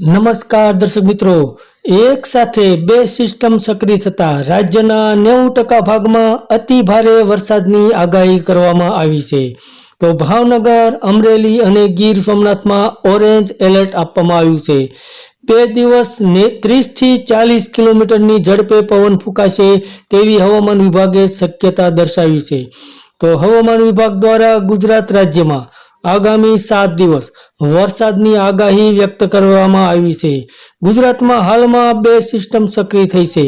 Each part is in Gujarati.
નમસ્કાર દર્શક મિત્રો, એક સાથે બે સિસ્ટમ સક્રિય થતા રાજ્યના નેવું ટકા ભાગમાં અતિ ભારે વરસાદની આગાહી કરવામાં આવી છે. તો ભાવનગર, અમરેલી અને ગીર સોમનાથમાં ઓરેન્જ એલર્ટ આપવામાં આવ્યું છે. બે દિવસ ને ત્રીસથી ચાલીસ કિલોમીટરની ઝડપે પવન ફૂંકાશે તેવી હવામાન વિભાગે શક્યતા દર્શાવી છે. તો હવામાન વિભાગ દ્વારા ગુજરાત રાજ્યમાં આગામી સાત દિવસ વરસાદની આગાહી વ્યક્ત કરવામાં આવી છે. ગુજરાતમાં હાલમાં બે સિસ્ટમ સક્રિય થઈ છે.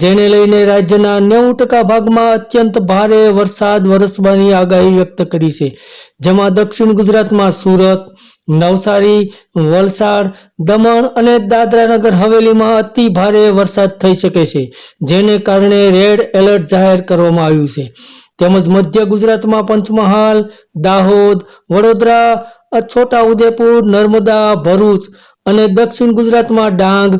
જેને લઈને રાજ્યના નેવું ટકા ભાગમાં અત્યંત ભારે વરસાદ વરસવાની આગાહી વ્યક્ત કરી છે. જેમાં દક્ષિણ ગુજરાતમાં સુરત, નવસારી, વલસાડ, દમણ અને દાદરાનગર હવેલીમાં અતિ ભારે વરસાદ થઈ શકે છે. જેને કારણે રેડ એલર્ટ જાહેર કરવામાં આવ્યું છે. તેમજ મધ્ય ગુજરાતમાં પંચમહાલ, દાહોદ, વડોદરા છોટા ઉદેપુર, નર્મદા, ભરૂચ અને દક્ષિણ ગુજરાતમાં ડાંગ,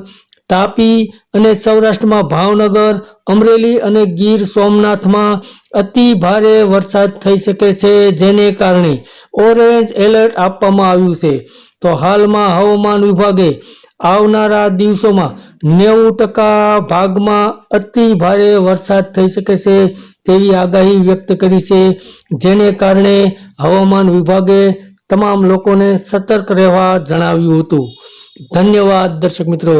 તાપી અને સૌરાષ્ટ્રમાં ભાવનગર, અમરેલી અને ગીર સોમનાથમાં અતિ ભારે વરસાદ થઈ શકે છે જેને કારણે ઓરેન્જ એલર્ટ આપવામાં આવ્યું છે. તો હાલમાં હવામાન વિભાગે આવનારા દિવસોમાં નેવું ટકા ભાગમાં અતિ ભારે વરસાદ થઈ શકે છે તેવી આગાહી વ્યક્ત કરી છે. જેને કારણે હવામાન વિભાગે તમામ લોકોને સતર્ક રહેવા જણાવ્યું હતું. ધન્યવાદ દર્શક મિત્રો.